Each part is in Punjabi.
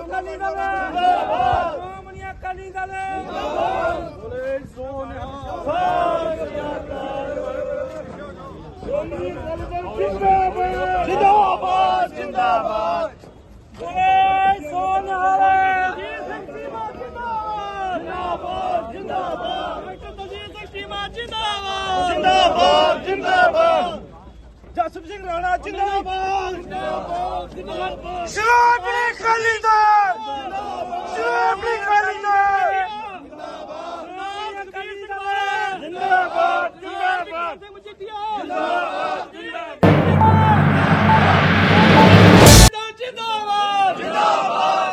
ਅਕਾਲੀ ਦਲ ਜਿੰਦਾਬਾਦ ਸ਼੍ਰੋਮਣੀ ਅਕਾਲੀ ਦਲ ਜਿੰਦਾਬਾਦ ਬੋਲੇ ਸੋਨਿਆ ਜਿੰਦਾਬਾਦ। ਜਿੰਦਾਬਾਦ ਬੋਲੇ ਸੋਨਿਆ ਜੀ ਸਿੰਘ ਚੀਮਾ ਜਿੰਦਾਬਾਦ ਜਿੰਦਾਬਾਦ। ਡਾਕਟਰ ਦਲਜੀਤ ਸਿੰਘ ਚੀਮਾ ਜਿੰਦਾਬਾਦ। ਜਿੰਦਾਬਾਦ ਜਿੰਦਾਬਾਦ। ਜਸਪ ਸਿੰਘ ਰਾਣਾ ਜਿੰਦਾਬਾਦ। ਜਿੰਦਾਬਾਦ ਜਿੰਦਾਬਾਦ। ਸ਼੍ਰੋਮਣੀ ਅਕਾਲੀ ਦਲ ਸ਼੍ਰੋਮਣੀ ਅਕਾਲੀ ਦਲ ਜਿੰਦਾਬਾਦ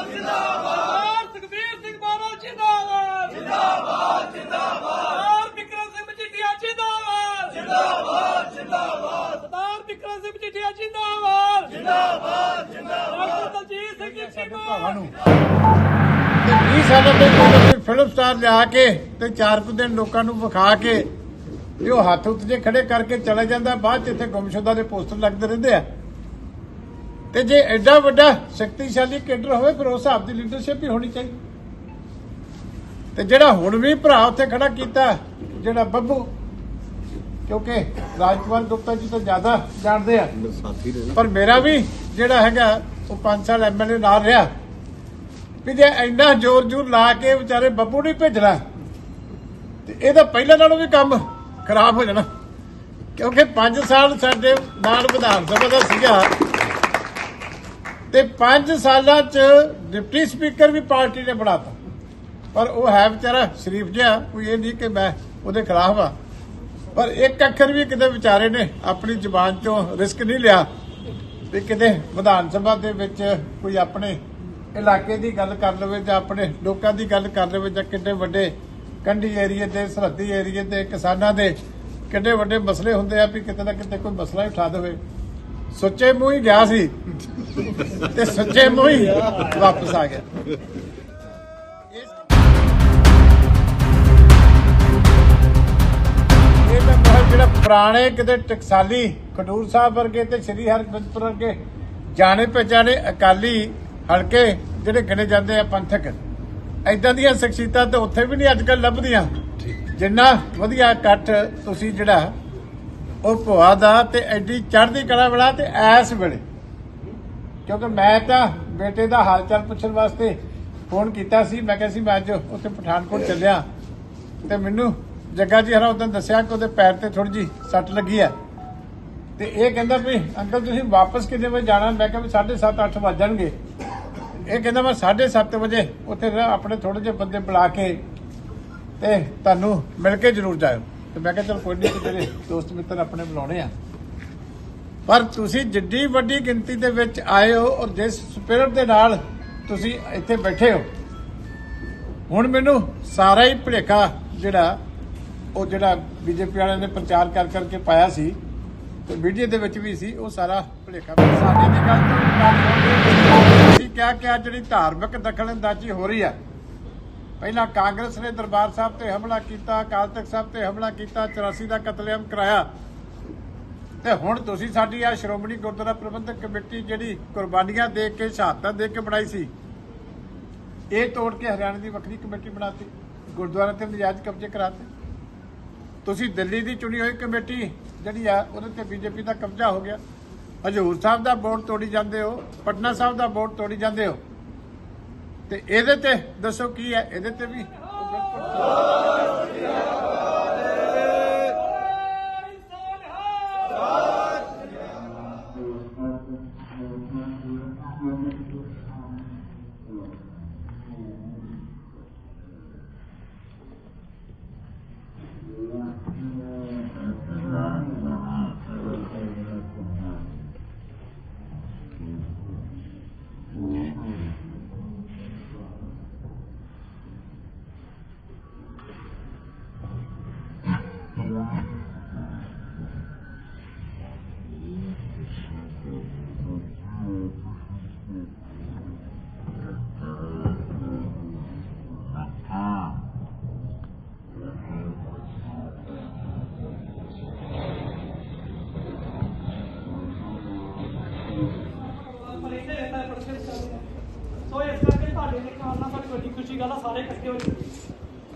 ਜਿੰਦਾਬਾਦ ਸੁਖਬੀਰ ਸਿੰਘ ਬਾਦਲ ਸਿੰਘ ਮਜੀਠੀਆ ਸਰਦਾਰ ਵਿਕਰਮ ਸਿੰਘ ਮਜੀਠੀਆ ਜਿੰਦਾਬਾਦ ਜਿੰਦਾਬਾਦ ਸਿੰਘ ਜੀ ਚੀਮਾ ਤੇ 20 ਸਾਲਾਂ ਤੋਂ ਕੋਈ ਫਿਲਮ ਸਟਾਰ ਲਿਆ ਕੇ ਤੇ ਚਾਰ ਕੁ ਦਿਨ ਲੋਕਾਂ ਨੂੰ ਵਿਖਾ ਕੇ ਤੇ ਉਹ ਹੱਥ ਉੱਤੇ ਜੇ ਖੜੇ ਕਰਕੇ ਚਲੇ ਜਾਂਦਾ ਬਾਅਦ ਚ ਇੱਥੇ ਗੁੰਮਸ਼ੁਦਾ ਦੇ ਪੋਸਟਰ ਲੱਗਦੇ ਰਹਿੰਦੇ ਆ। ਤੇ ਜੇ ਐਡਾ ਵੱਡਾ ਸ਼ਕਤੀਸ਼ਾਲੀ ਕੇਡਰ ਹੋਵੇ ਫਿਰ ਉਸ ਹਿਸਾਬ ਦੀ ਲੀਡਰਸ਼ਿਪ ਵੀ ਹੋਣੀ ਚਾਹੀਦੀ। ਤੇ ਜਿਹੜਾ ਹੁਣ ਵੀ ਭਰਾ ਉੱਥੇ ਖੜਾ ਕੀਤਾ ਜਿਹੜਾ ਬੱਬੂ ਕਿਉਂਕਿ ਰਾਜਕੁਮਾਰ ਗੁਪਤਾ ਜੀ ਤੋਂ ਜ਼ਿਆਦਾ ਜਾਣਦੇ ਆ। ਪਰ ਮੇਰਾ ਵੀ ਜਿਹੜਾ ਹੈਗਾ ਉਹ 5 ਸਾਲ ਐਮਐਲਏ ਨਾਲ ਰਿਹਾ। ਵੀ ਜੇ ਇੰਨਾ ਜ਼ੋਰ ਜ਼ੋਰ ਲਾ ਕੇ ਵਿਚਾਰੇ ਬੱਬੂ ਨਹੀਂ ਭੇਜਣਾ, ਤੇ ਇਹਦਾ ਪਹਿਲਾਂ ਨਾਲੋਂ ਵੀ ਕੰਮ ਖਰਾਬ ਹੋ ਜਾਣਾ। ਕਿਉਂਕਿ 5 ਸਾਲ ਸਾਡੇ ਨਾਲ ਵਿਧਾਨ ਸਭਾ ਦਾ ਸੀਗਾ। ਤੇ 5 ਸਾਲਾਂ ਚ ਡਿਪਟੀ ਸਪੀਕਰ ਵੀ ਪਾਰਟੀ ਨੇ ਬਣਾਤਾ। ਪਰ ਉਹ ਹੈ ਵਿਚਾਰਾ ਸ਼ਰੀਫ ਜਿਹਾ, ਕੋਈ ਇਹ ਨਹੀਂ ਕਿ ਮੈਂ ਉਹਦੇ ਖਿਲਾਫ ਆ। ਪਰ ਇੱਕ ਅੱਖਰ ਵੀ ਕਿਤੇ ਵਿਚਾਰੇ ਨੇ ਆਪਣੀ ਜ਼ੁਬਾਨ ਚੋਂ ਰਿਸਕ ਨਹੀਂ ਲਿਆ। ਵੀ ਕਿਤੇ ਵਿਧਾਨ ਸਭਾ ਦੇ ਵਿੱਚ ਕੋਈ ਆਪਣੇ ਇਲਾਕੇ ਦੀ ਗੱਲ ਕਰ ਲਵੇ ਜਾਂ ਆਪਣੇ ਲੋਕਾਂ ਦੀ ਗੱਲ ਕਰ ਲਵੇ ਜਾਂ ਕਿੰਨੇ ਵੱਡੇ ਕੰਢੀ ਏਰੀਏ ਦੇ, ਸਰਹੱਦੀ ਏਰੀਏ ਦੇ, ਕਿਸਾਨਾਂ ਦੇ ਕਿੰਨੇ ਵੱਡੇ ਮਸਲੇ ਹੁੰਦੇ ਆ ਵੀ ਕਿਤੇ ਨਾ ਕਿਤੇ ਕੋਈ ਮਸਲਾ ਹੀ ਉਠਾ ਦੇਵੇ। ਸੁੱਚੇ ਮੂੰਹ ਹੀ ਗਿਆ ਸੀ ਤੇ ਸੱਚੇ ਮੂੰਹ ਹੀ ਵਾਪਸ ਆ ਗਿਆ। ਇਹ ਤਾਂ ਬਹੁਤ ਜਿਹੜਾ ਪੁਰਾਣੇ ਕਿਤੇ ਟਕਸਾਲੀ ਖਡੂਰ ਸਾਹਿਬ ਵਰਗੇ ਤੇ ਸ੍ਰੀ ਹਰਗੋਬਿੰਦਪੁਰ ਵਰਗੇ ਜਾਣੇ ਪਛਾਣੇ ਅਕਾਲੀ ਹਲਕੇ ਜਿਹੜੇ ਗਿਣੇ ਜਾਂਦੇ ਆ ਪੰਥਕ। ਐਦਾਂ ਦੀਆਂ ਸ਼ਖਸੀਅਤਾਂ ਤਾਂ ਉੱਥੇ ਵੀ ਨਹੀਂ ਅੱਜ ਕੱਲ ਲੱਭਦੀਆਂ ਜਿੰਨਾ ਵਧੀਆ ਇਕੱਠ ਤੁਸੀਂ ਜਿਹੜਾ ਉਹ ਭੁਆ ਦਾ ਤੇ ਐਡੀ ਚੜ੍ਹਦੀ ਕਲਾ ਵਾਲਾ ਤੇ ਐਸ ਵੇਲੇ। ਕਿਉਂਕਿ ਮੈਂ ਤਾਂ ਬੇਟੇ ਦਾ ਹਾਲ ਚਾਲ ਪੁੱਛਣ ਵਾਸਤੇ ਫੋਨ ਕੀਤਾ ਸੀ। ਮੈਂ ਕਿਹਾ ਸੀ ਮੈਂ ਅੱਜ ਉੱਥੇ ਪਠਾਨਕੋਟ ਚੱਲਿਆ। ਤੇ ਮੈਨੂੰ ਜੱਗਾ ਜੀ ਹਰਾ ਉਦੋਂ ਦੱਸਿਆ ਕਿ ਉਹਦੇ ਪੈਰ ਤੇ ਥੋੜੀ ਜੀ ਸੱਟ ਲੱਗੀ ਆ। ਤੇ ਇਹ ਕਹਿੰਦਾ ਵੀ, ਅੰਕਲ, ਤੁਸੀਂ ਵਾਪਸ ਕਿੰਨੇ ਵਜੇ ਜਾਣਾ? ਮੈਂ ਕਿਹਾ ਵੀ 7:30 8 ਵੱਜ ਜਾਣਗੇ। ਇਹ ਕਹਿੰਦਾ, ਮੈਂ 7:30 ਵਜੇ ਉੱਥੇ ਰਹਿ- ਆਪਣੇ ਥੋੜੇ ਜਿਹੇ ਬੰਦੇ ਬੁਲਾ ਕੇ ਤੇ ਤੁਹਾਨੂੰ ਮਿਲ ਕੇ ਜ਼ਰੂਰ ਜਾਇਓ। ਤੇ ਮੈਂ ਕਿਹਾ, ਚਲ, ਕੋਈ ਨਹੀਂ ਤੇਰੇ ਦੋਸਤ ਮਿੱਤਰ ਆਪਣੇ ਬੁਲਾਉਣੇ ਆ। ਪਰ ਤੁਸੀਂ ਜਿੱਡੀ ਵੱਡੀ ਗਿਣਤੀ ਦੇ ਵਿੱਚ ਆਏ ਹੋ ਔਰ ਜਿਸ ਸਪਿਰਿਟ ਦੇ ਨਾਲ ਤੁਸੀਂ ਇੱਥੇ ਬੈਠੇ ਹੋ, ਹੁਣ ਮੈਨੂੰ ਸਾਰਾ ਹੀ ਭੁਲੇਖਾ ਜਿਹੜਾ, ਉਹ ਜਿਹੜਾ ਬੀਜੇਪੀ ਵਾਲਿਆਂ ਨੇ ਪ੍ਰਚਾਰ ਕਰ ਕਰਕੇ ਪਾਇਆ ਸੀ ਤੇ ਵੀਡੀਓ ਦੇ ਵਿੱਚ ਵੀ ਸੀ, ਉਹ ਸਾਰਾ ਭੁਲੇਖਾ ਸਾਡੇ ਦੀ ਗੱਲ ਤੋਂ ਗੱਲ ਹੋ ਕਿਹਾ ਕਿ ਜਿਹੜੀ ਧਾਰਮਿਕ ਦਖਲਅੰਦਾਜ਼ੀ ਹੋ ਰਹੀ ਹੈ ਪਹਿਲਾਂ ਕਾਂਗਰਸ ਨੇ ਦਰਬਾਰ ਸਾਹਿਬ ਤੇ ਹਮਲਾ ਕੀਤਾ, ਅਕਾਲ ਤਖਤ ਸਾਹਿਬ ਤੇ ਹਮਲਾ ਕੀਤਾ 84 ਦਾ ਕਤਲੇਆਮ ਕਰਾਇਆ। ਤੇ ਹੁਣ ਤੁਸੀਂ ਸਾਡੀ ਆ ਸ਼੍ਰੋਮਣੀ ਗੁਰਦੁਆਰਾ ਪ੍ਰਬੰਧਕ ਕਮੇਟੀ ਜਿਹੜੀ ਕੁਰਬਾਨੀਆਂ ਦੇ ਕੇ, ਸ਼ਹਾਦਤਾਂ ਦੇ ਕੇ ਬਣਾਈ ਸੀ, ਇਹ ਤੋੜ ਕੇ ਹਰਿਆਣਾ ਦੀ ਵੱਖਰੀ ਕਮੇਟੀ ਬਣਾਤੀ ਗੁਰਦੁਆਰਾ ਤੇ ਨਜਾਇਜ਼ ਕਬਜ਼ੇ ਕਰਾਤੇ। ਤੁਸੀਂ ਦਿੱਲੀ ਦੀ ਚੁਣੀ ਹੋਈ ਕਮੇਟੀ ਜਿਹੜੀ ਆ, ਉਹਦੇ ਤੇ ਬੀਜੇਪੀ ਦਾ ਕਬਜ਼ਾ ਹੋ ਗਿਆ। ਹਜੂਰ ਸਾਹਿਬ ਦਾ ਬੋਰਡ ਤੋੜੀ ਜਾਂਦੇ ਹੋ, ਪਟਨਾ ਸਾਹਿਬ ਦਾ ਬੋਰਡ ਤੋੜੀ ਜਾਂਦੇ ਹੋ। ਤੇ ਇਹਦੇ ਤੇ ਦੱਸੋ ਕੀ ਹੈ? ਇਹਦੇ ਤੇ ਵੀ ਉਹ ਬਿਲਕੁਲ ਉੱਚੀ ਗੱਲ ਆ, ਸਾਰੇ ਇਕੱਠੇ ਹੋ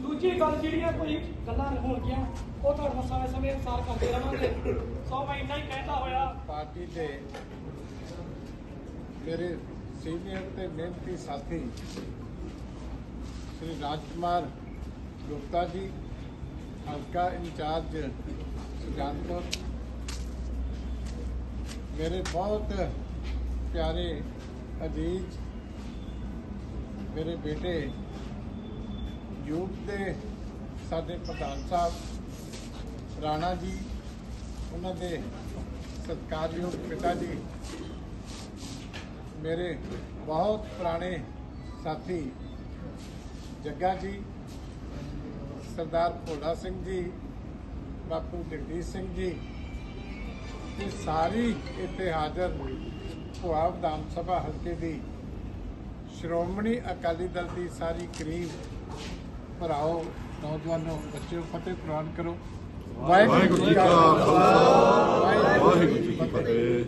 ਦੂਜੀ ਗੱਲ ਜਿਹੜੀਆਂ ਕੋਈ ਗੱਲਾਂ ਹੋਣਗੀਆਂ, ਉਹ ਤੁਹਾਡੇ ਨਾਲ ਸਮੇਂ ਸਮੇਂ ਅਨੁਸਾਰ ਕਰਦੇ ਰਵਾਂਗੇ ਸੋ ਮੈਂ ਇੰਨਾ ਹੀ ਕਹਿੰਦਾ ਹੋਇਆ, ਪਾਰਟੀ ਦੇ ਮੇਰੇ ਸੀਨੀਅਰ ਤੇ ਮਿਹਨਤੀ ਸਾਥੀ ਸ੍ਰੀ ਰਾਜਕੁਮਾਰ ਗੁਪਤਾ ਜੀ, ਹਲਕਾ ਇੰਚਾਰਜ ਸੁਜਾਨਪੁਰ। ਮੇਰੇ ਬਹੁਤ ਪਿਆਰੇ ਅਜੀਜ਼ ਮੇਰੇ ਬੇਟੇ ਯੂਥ ਦੇ ਸਾਡੇ ਪ੍ਰਧਾਨ ਸਾਹਿਬ ਰਾਣਾ ਜੀ, ਉਹਨਾਂ ਦੇ ਸਤਿਕਾਰਯੋਗ ਪਿਤਾ ਜੀ, ਮੇਰੇ ਬਹੁਤ ਪੁਰਾਣੇ ਸਾਥੀ ਜੱਗਾ ਜੀ, ਸਰਦਾਰ ਭੋਲਾ ਸਿੰਘ ਜੀ, ਬਾਪੂ ਜਗਦੀਸ਼ ਸਿੰਘ ਜੀ ਤੇ ਸਾਰੀ ਇੱਥੇ ਹਾਜ਼ਰ ਭੁਆ ਵਿਧਾਨ ਸਭਾ ਹਲਕੇ ਦੀ ਸ਼੍ਰੋਮਣੀ ਅਕਾਲੀ ਦਲ ਦੀ ਸਾਰੀ ਕਰੀਬ ਭਰਾਓ, ਨੌਜਵਾਨੋ, ਬੱਚਿਓ, ਫਤਿਹ ਪ੍ਰਵਾਨ ਕਰੋ। ਵਾਹਿਗੁਰੂ ਜੀ ਕਾ ਖਾਲਸਾ। ਵਾਹਿਗੁਰੂ ਜੀ ਕੀ ਫਤਿਹ।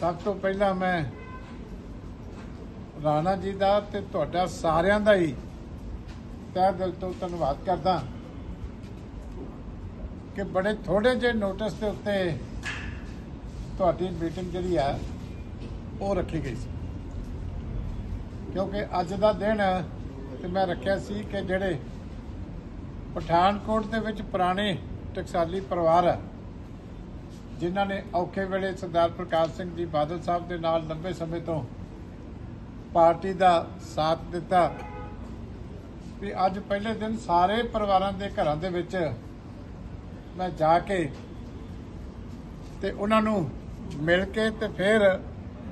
ਸਭ ਤੋਂ ਪਹਿਲਾਂ ਮੈਂ ਰਾਣਾ ਜੀ ਦਾ ਤੇ ਤੁਹਾਡਾ ਸਾਰਿਆਂ ਦਾ ਹੀ ਤਹਿ ਦਿਲ ਤੋਂ ਧੰਨਵਾਦ ਕਰਦਾ ਕਿ ਬੜੇ ਥੋੜੇ ਜਿਹੇ ਨੋਟਿਸ ਦੇ ਉੱਤੇ ਤੁਹਾਡੀ ਮੀਟਿੰਗ ਜਿਹੜੀ ਆ, ਉਹ ਰੱਖੀ ਗਈ ਸੀ। ਕਿਉਂਕਿ ਅੱਜ ਦਾ ਦਿਨ ਤੇ ਮੈਂ ਰੱਖਿਆ ਸੀ ਕਿ ਜਿਹੜੇ ਪਠਾਨਕੋਟ ਦੇ ਵਿੱਚ ਪੁਰਾਣੇ ਟਕਸਾਲੀ ਪਰਿਵਾਰ ਆ, ਜਿਨ੍ਹਾਂ ਨੇ ਔਖੇ ਵੇਲੇ ਸਰਦਾਰ ਪ੍ਰਕਾਸ਼ ਸਿੰਘ ਜੀ ਬਾਦਲ ਸਾਹਿਬ ਦੇ ਨਾਲ ਲੰਬੇ ਸਮੇਂ ਤੋਂ ਪਾਰਟੀ ਦਾ ਸਾਥ ਦਿੱਤਾ, ਵੀ ਅੱਜ ਪਹਿਲੇ ਦਿਨ ਸਾਰੇ ਪਰਿਵਾਰਾਂ ਦੇ ਘਰਾਂ ਦੇ ਵਿੱਚ ਮੈਂ ਜਾ ਕੇ ਤੇ ਉਹਨਾਂ ਨੂੰ ਮਿਲ ਕੇ ਤੇ ਫਿਰ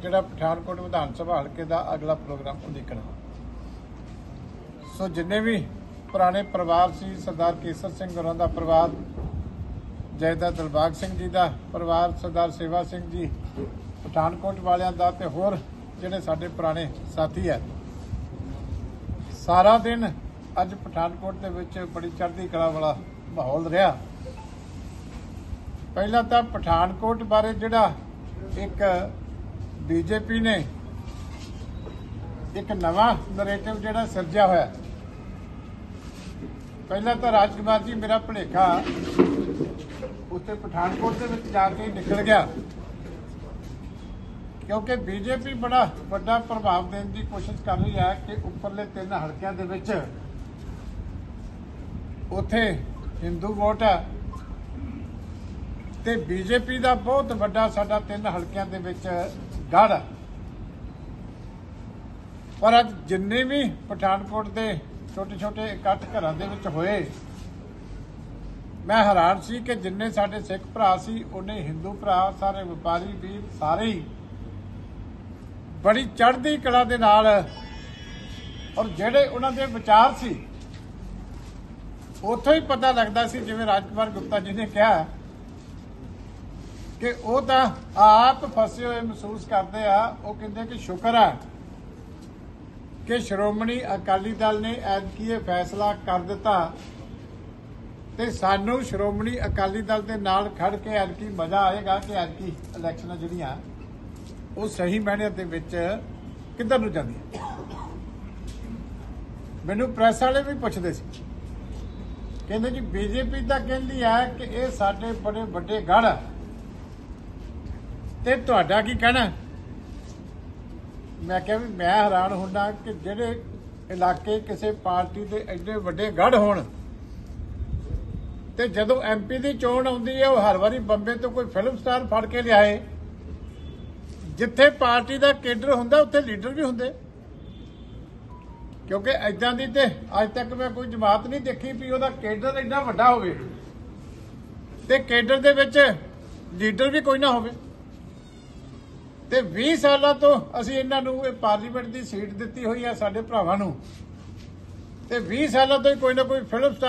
ਜਿਹੜਾ ਪਠਾਨਕੋਟ ਵਿਧਾਨ ਸਭਾ ਹਲਕੇ ਦਾ ਅਗਲਾ ਪ੍ਰੋਗਰਾਮ ਉਲੀਕਣਾ ਸੋ ਜਿੰਨੇ ਵੀ ਪੁਰਾਣੇ ਪਰਿਵਾਰ ਸੀ, ਸਰਦਾਰ ਕੇਸਰ ਸਿੰਘ ਹੋਰਾਂ ਦਾ ਪਰਿਵਾਰ, ਜੈਦਾ ਦਿਲਬਾਗ ਸਿੰਘ ਜੀ ਦਾ ਪਰਿਵਾਰ, ਸਰਦਾਰ ਸੇਵਾ ਸਿੰਘ ਜੀ, ਪਠਾਨਕੋਟ ਵਾਲਿਆਂ ਦਾ ਤੇ ਹੋਰ ਜਿਹੜੇ ਸਾਡੇ ਪੁਰਾਣੇ ਸਾਥੀ ਹੈ ਸਾਰਾ ਦਿਨ ਅੱਜ ਪਠਾਨਕੋਟ ਦੇ ਵਿੱਚ ਬੜੀ ਚੜ੍ਹਦੀ ਕਲਾ ਵਾਲਾ ਮਾਹੌਲ ਰਿਹਾ। ਪਹਿਲਾਂ ਤਾਂ ਪਠਾਨਕੋਟ ਬਾਰੇ ਜਿਹੜਾ ਇੱਕ ਬੀਜੇਪੀ ਨੇ ਇੱਕ ਨਵਾਂ ਨਰੇਟਿਵ ਜਿਹੜਾ ਸਿਰਜਿਆ ਹੋਇਆ। ਪਹਿਲਾਂ ਤਾਂ ਰਾਜਕੁਮਾਰ ਜੀ ਮੇਰਾ ਭੁਲੇਖਾ ਉੱਥੇ ਪਠਾਨਕੋਟ ਦੇ ਵਿੱਚ ਜਾ ਕੇ ਨਿਕਲ ਗਿਆ। ਕਿਉਂਕਿ ਬੀਜੇਪੀ ਬੜਾ ਵੱਡਾ ਪ੍ਰਭਾਵ ਦੇਣ ਦੀ ਕੋਸ਼ਿਸ਼ ਕਰ ਰਹੀ ਹੈ ਕਿ ਉੱਪਰਲੇ ਤਿੰਨ ਹਲਕਿਆਂ ਦੇ ਵਿੱਚ ਉੱਥੇ ਹਿੰਦੂ ਵੋਟ ਹੈ ਤੇ ਬੀਜੇਪੀ ਦਾ ਬਹੁਤ ਵੱਡਾ ਸਾਡਾ ਤਿੰਨ ਹਲਕਿਆਂ ਦੇ ਵਿੱਚ ਗੜ। ਪਰ ਅੱਜ ਜਿੰਨੇ ਵੀ ਪਠਾਨਕੋਟ ਦੇ ਛੋਟੇ ਛੋਟੇ ਇਕੱਠ ਘਰਾਂ ਦੇ ਵਿੱਚ ਹੋਏ, ਮੈਂ ਹੈਰਾਨ ਸੀ ਕਿ ਜਿੰਨੇ ਸਾਡੇ ਸਿੱਖ ਭਰਾ ਸੀ, ਉਹਨੇ ਹਿੰਦੂ ਭਰਾ, ਸਾਰੇ ਵਪਾਰੀ ਵੀਰ, ਸਾਰੇ ਹੀ ਬੜੀ ਚੜ੍ਹਦੀ ਕਲਾ ਦੇ ਨਾਲ ਔਰ ਜਿਹੜੇ ਉਹਨਾਂ ਦੇ ਵਿਚਾਰ ਸੀ, ਉੱਥੋਂ ਹੀ ਪਤਾ ਲੱਗਦਾ ਸੀ, ਜਿਵੇਂ ਰਾਜਕੁਮਾਰ ਗੁਪਤਾ ਜੀ ਨੇ ਕਿਹਾ ਕਿ ਉਹ ਤਾਂ ਆਪ ਫਸੇ ਹੋਏ ਮਹਿਸੂਸ ਕਰਦੇ ਆ, ਉਹ ਕਹਿੰਦੇ ਕਿ ਸ਼ੁਕਰ ਹੈ ਕਿ ਸ਼੍ਰੋਮਣੀ ਅਕਾਲੀ ਦਲ ਨੇ ਐਤਕੀ ਇਹ ਫੈਸਲਾ ਕਰ ਦਿੱਤਾ ਤੇ ਸਾਨੂੰ ਸ਼੍ਰੋਮਣੀ ਅਕਾਲੀ ਦਲ ਦੇ ਨਾਲ ਖੜ ਕੇ ਐਤਕੀ ਮਜ਼ਾ ਆਏਗਾ ਕਿ ਐਤਕੀ ਇਲੈਕਸ਼ਨਾਂ ਜਿਹੜੀਆਂ, ਉਹ ਸਹੀ ਮਾਇਨੇ ਦੇ ਵਿੱਚ ਕਿੱਧਰ ਨੂੰ ਜਾਂਦੀਆਂ। ਮੈਨੂੰ ਪ੍ਰੈਸ ਵਾਲੇ ਵੀ ਪੁੱਛਦੇ ਸੀ। ਕਹਿੰਦੇ ਜੀ, ਬੀਜੇਪੀ ਤਾਂ ਕਹਿੰਦੀ ਹੈ ਕਿ ਇਹ ਸਾਡੇ ਬੜੇ ਵੱਡੇ ਗੜ ਆ। ਤੇ ਤੁਹਾਡਾ ਕੀ ਕਹਿਣਾ? ਮੈਂ ਕਿਹਾ ਵੀ ਮੈਂ ਹੈਰਾਨ ਹੁੰਦਾ ਕਿ ਜਿਹੜੇ ਇਲਾਕੇ ਕਿਸੇ ਪਾਰਟੀ ਦੇ ਐਡੇ ਵੱਡੇ ਗੜ ਹੋਣ ਤੇ ਜਦੋਂ ਐਮਪੀ ਦੀ ਚੋਣ ਆਉਂਦੀ ਹੈ, ਉਹ ਹਰ ਵਾਰੀ ਬੰਬੇ ਤੋਂ ਕੋਈ ਫਿਲਮ ਸਟਾਰ ਫੜ ਕੇ ਲਿਆਏ। ਜਿੱਥੇ ਪਾਰਟੀ ਦਾ ਕੇਡਰ ਹੁੰਦਾ, ਉੱਥੇ ਲੀਡਰ ਵੀ ਹੁੰਦੇ। ਕਿਉਂਕਿ ਐਦਾਂ ਦੀ ਤੇ ਅੱਜ ਤੱਕ ਮੈਂ ਕੋਈ ਜਮਾਤ ਨਹੀਂ ਦੇਖੀ ਵੀ ਉਹਦਾ ਕੇਡਰ ਐਡਾ ਵੱਡਾ ਹੋਵੇ। ਤੇ ਕੇਡਰ ਦੇ ਵਿੱਚ ਲੀਡਰ ਵੀ ਕੋਈ ਨਾ ਹੋਵੇ। ਤੇ 20 ਸਾਲਾਂ ਤੋਂ ਅਸੀਂ ਇਹਨਾਂ ਨੂੰ ਇਹ ਪਾਰਲੀਮੈਂਟ ਦੀ ਸੀਟ ਦਿੱਤੀ ਹੋਈ ਆ ਸਾਡੇ ਭਰਾਵਾਂ ਨੂੰ। ਤੇ 20 ਸਾਲਾਂ ਤੋਂ ਹੀ ਕੋਈ ਨਾ ਕੋਈ ਫਿਲਮ ਸਟਾਰ